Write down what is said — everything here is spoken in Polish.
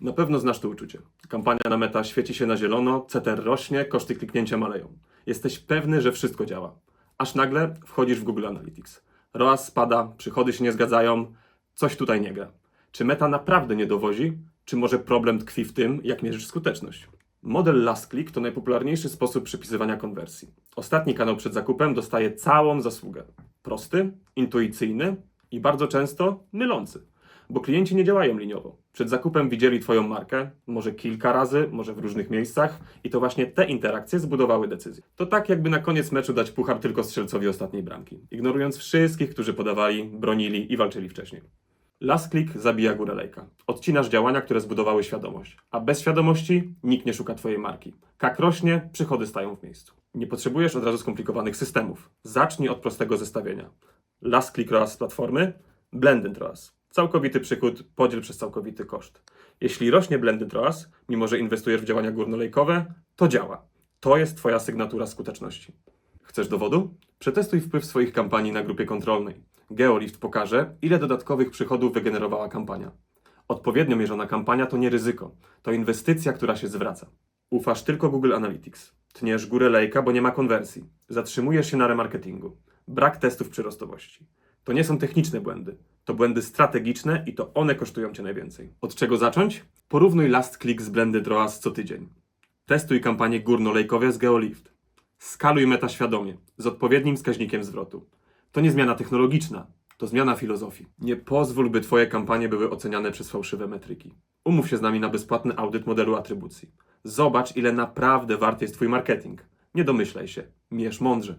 Na pewno znasz to uczucie. Kampania na meta świeci się na zielono, CTR rośnie, koszty kliknięcia maleją. Jesteś pewny, że wszystko działa. Aż nagle wchodzisz w Google Analytics. ROAS spada, przychody się nie zgadzają, coś tutaj nie gra. Czy meta naprawdę nie dowozi, czy może problem tkwi w tym, jak mierzysz skuteczność? Model Last Click to najpopularniejszy sposób przypisywania konwersji. Ostatni kanał przed zakupem dostaje całą zasługę. Prosty, intuicyjny i bardzo często mylący, bo klienci nie działają liniowo. Przed zakupem widzieli Twoją markę, może kilka razy, może w różnych miejscach, i to właśnie te interakcje zbudowały decyzję. To tak, jakby na koniec meczu dać puchar tylko strzelcowi ostatniej bramki, ignorując wszystkich, którzy podawali, bronili i walczyli wcześniej. Last click zabija górę lejka. Odcinasz działania, które zbudowały świadomość. A bez świadomości nikt nie szuka Twojej marki. Kak rośnie, przychody stają w miejscu. Nie potrzebujesz od razu skomplikowanych systemów. Zacznij od prostego zestawienia. Last click ROAS z platformy, blended ROAS. Całkowity przychód podziel przez całkowity koszt. Jeśli rośnie blended ROAS, mimo że inwestujesz w działania górnolejkowe, to działa. To jest Twoja sygnatura skuteczności. Chcesz dowodu? Przetestuj wpływ swoich kampanii na grupie kontrolnej. GeoLift pokaże, ile dodatkowych przychodów wygenerowała kampania. Odpowiednio mierzona kampania to nie ryzyko, to inwestycja, która się zwraca. Ufasz tylko Google Analytics. Tniesz górę lejka, bo nie ma konwersji. Zatrzymujesz się na remarketingu. Brak testów przyrostowości. To nie są techniczne błędy. To błędy strategiczne i to one kosztują Cię najwięcej. Od czego zacząć? Porównuj last click z blended ROAS co tydzień. Testuj kampanie górnolejkowe z GeoLift. Skaluj meta świadomie, z odpowiednim wskaźnikiem zwrotu. To nie zmiana technologiczna, to zmiana filozofii. Nie pozwól, by Twoje kampanie były oceniane przez fałszywe metryki. Umów się z nami na bezpłatny audyt modelu atrybucji. Zobacz, ile naprawdę wart jest Twój marketing. Nie domyślaj się, mierz mądrze.